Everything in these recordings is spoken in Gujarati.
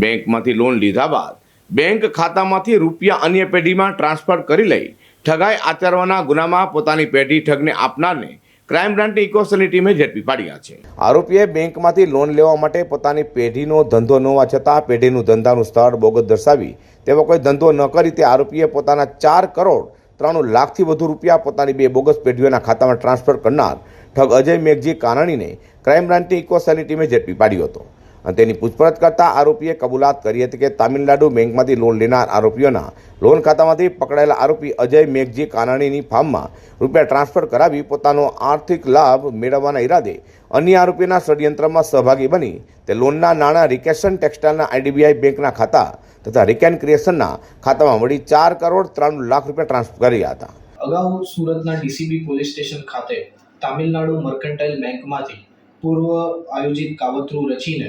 બેંકમાંથી લોન લીધા બાદ બેંક ખાતામાંથી રૂપિયા અન્ય પેઢીમાં ટ્રાન્સફર કરી લઈ ઠગાઈ આચરવાના ગુનામાં પોતાની પેઢી ઠગને આપનારને ક્રાઇમ બ્રાન્ચની ઇકોસેલની ટીમે ઝડપી પાડ્યા છે. આરોપીએ બેંકમાંથી લોન લેવા માટે પોતાની પેઢીનો ધંધો ન હોવા છતાં પેઢીનું ધંધાનું સ્થળ બોગસ દર્શાવી તેવો કોઈ ધંધો ન કરી તે આરોપીએ પોતાના ચાર કરોડ ત્રાણું લાખથી વધુ રૂપિયા પોતાની બે બોગસ પેઢીઓના ખાતામાં ટ્રાન્સફર કરનાર ઠગ અજય મેઘજી કાનાણીને ક્રાઇમ બ્રાન્ચની ઇકોસેલની ટીમે ઝડપી પાડ્યો હતો. અને તેની પૂછપરછ કરતા આરોપીએ કબૂલાત કરી હતી કે તામિલનાડુ બેંકમાંથી લોન લેનાર આરોપીઓના લોન ખાતામાંથી પકડાયેલા આરોપી અજય મેઘજી કાનાણીની ફાર્મમાં રૂપિયા ટ્રાન્સફર કરાવી પોતાનો આર્થિક લાભ મેળવવાના ઈરાદે અન્ય આરોપીના ષડયંત્રમાં સહભાગી બની તે લોનના નાણાં રિકેશન ટેક્સટાઇલના આઈડીબીઆઈ બેંકના ખાતા તથા રિકેન ક્રિએશનના ખાતામાં મળી ચાર કરોડ ત્રાણું લાખ રૂપિયા ટ્રાન્સફર કર્યા હતા. અગાઉ સુરતના ડીસીબી પોલીસ સ્ટેશન ખાતે તામિલનાડુ મર્કન્ટાઇલ બેંકમાંથી પૂર્વ આયોજિત કાવતરું રચીને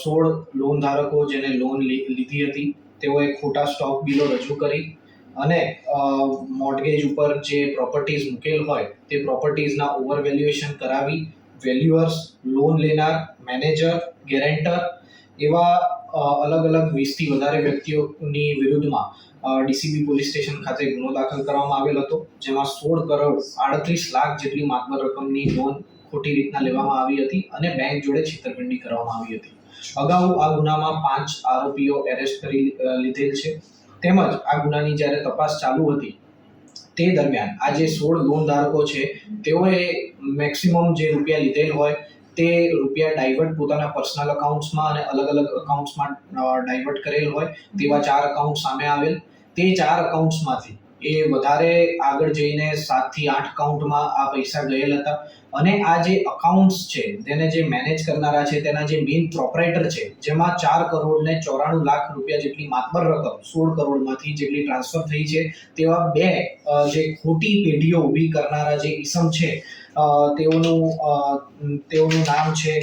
સોળ લોન ધારકો જેને લોન લીધી હતી, તેઓએ ખોટા સ્ટોક બિલો રજૂ કરી અને મોર્ટગેજ ઉપર જે પ્રોપર્ટીઝ મૂકેલ હોય, તે પ્રોપર્ટીઝના ઓવર વેલ્યુએશન કરાવી વેલ્યુઅર્સ લોન લેનાર મેનેજર ગેરેન્ટર એવા અલગ અલગ વીસથી વધારે વ્યક્તિઓની વિરુદ્ધમાં ડીસીબી પોલીસ સ્ટેશન ખાતે ગુનો દાખલ કરવામાં આવેલ હતો, જેમાં સોળ કરોડ આડત્રીસ લાખ જેટલી માતબર રકમની લોન ખોટી રીતના લેવામાં આવી હતી અને બેંક જોડે છેતરપિંડી કરવામાં આવી હતી. અગાઉ આ ગુનામાં પાંચ આરોપીઓ એરેસ્ટ કરી લીધેલ છે. તેમજ આ ગુનાની જ્યારે તપાસ ચાલુ હતી, તે દરમિયાન આ જે સોળ લોન ધારકો છે, તેઓએ મેક્સિમમ જે રૂપિયા લીધેલ હોય, તે રૂપિયા ડાયવર્ટ પોતાના પર્સનલ અકાઉન્ટ્સમાં અને અલગ અલગ અકાઉન્ટ્સમાં ડાયવર્ટ કરેલ હોય, તેવા ચાર અકાઉન્ટ સામે આવેલ. તે ચાર અકાઉન્ટ્સમાંથી એ વધારે આગળ જઈને સાતથી આઠ અકાઉન્ટમાં આ પૈસા ગયેલ હતા. અને આ જે અકાઉન્ટ્સ છે, તેને જે મેનેજ કરનારા છે, તેના જે મેઇન પ્રોપરેટર છે, જેમાં ચાર કરોડ ને ચોરાણું લાખ રૂપિયા જેટલી માતબર રકમ, સોળ કરોડમાંથી જેટલી ટ્રાન્સફર થઈ છે, તેવા બે જે ખોટી પેઢીઓ ઊભી કરનારા જે ઈસમ છે તેઓનું તેઓનું નામ છે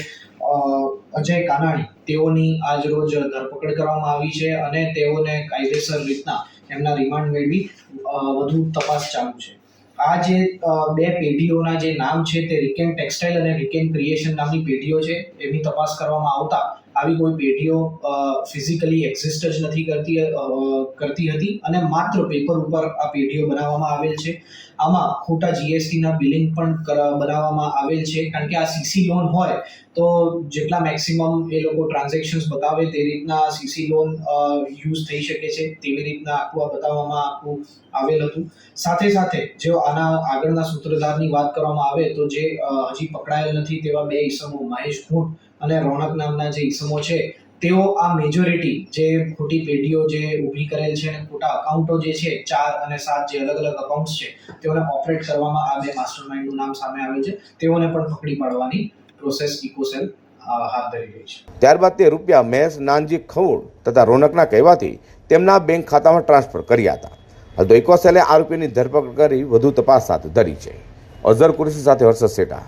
અજય કાનાણી. તેઓની આજ રોજ ધરપકડ કરવામાં આવી છે અને તેઓને કાયદેસર રીતના એમના રિમાન્ડ મેળવી વધુ તપાસ ચાલુ છે. આ જે બે પેઢીઓના જે નામ છે તે રિકેન ટેક્સટાઇલ અને રિકેન ક્રિએશન નામની પેઢીઓ છે, એની તપાસ કરવામાં આવતા આવી કોઈ પેઢીઓ ફિઝિકલી એક્ઝિસ્ટ જ નથી કરતી કરતી હતી અને માત્ર પેપર ઉપર આ પેઢીઓ બનાવવામાં આવેલ છે. આમાં ખોટા જીએસટીના બિલિંગ પણ બનાવવામાં આવેલ છે. કારણ કે આ સીસી લોન હોય તો જેટલા મેક્સિમમ એ લોકો ટ્રાન્ઝેક્શન્સ બતાવે તે રીતના સીસી લોન યુઝ થઈ શકે છે. તેવી રીતના આખું આ બતાવવામાં આખું આવેલ હતું. સાથે સાથે જો આના આગળના સૂત્રધારની વાત કરવામાં આવે તો જે હજી પકડાયેલ નથી તેવા બે ઈસમો, મહેશ ખૂંટ અને રોનક નામના જે ઈસમો છે, તેઓ આ મેજોરિટી જે ખોટી પેઢીઓ જે ઊભી કરેલ છે અને ખોટા અકાઉન્ટો જે છે, ચાર અને સાત જે અલગ અલગ અકાઉન્ટ્સ છે, તેઓને ઓપરેટ કરવામાં આ બે માસ્ટર માઇન્ડનું નામ સામે આવે છે. તેઓને પણ પકડી પાડવાની પ્રોસેસ ઇકોસેલ હાથ ધરી રહી છે. ત્યારબાદ તે રૂપિયા મહેશ નાનજી ખવડ તથા રોનકના કહેવાથી તેમના બેંક ખાતામાં ટ્રાન્સફર કર્યા હતા. હાલ તો ઇકોસેલે આરોપીની ધરપકડ કરી વધુ તપાસ હાથ ધરી છે. અઝર કુરેશી સાથે હર્ષદ સેઠા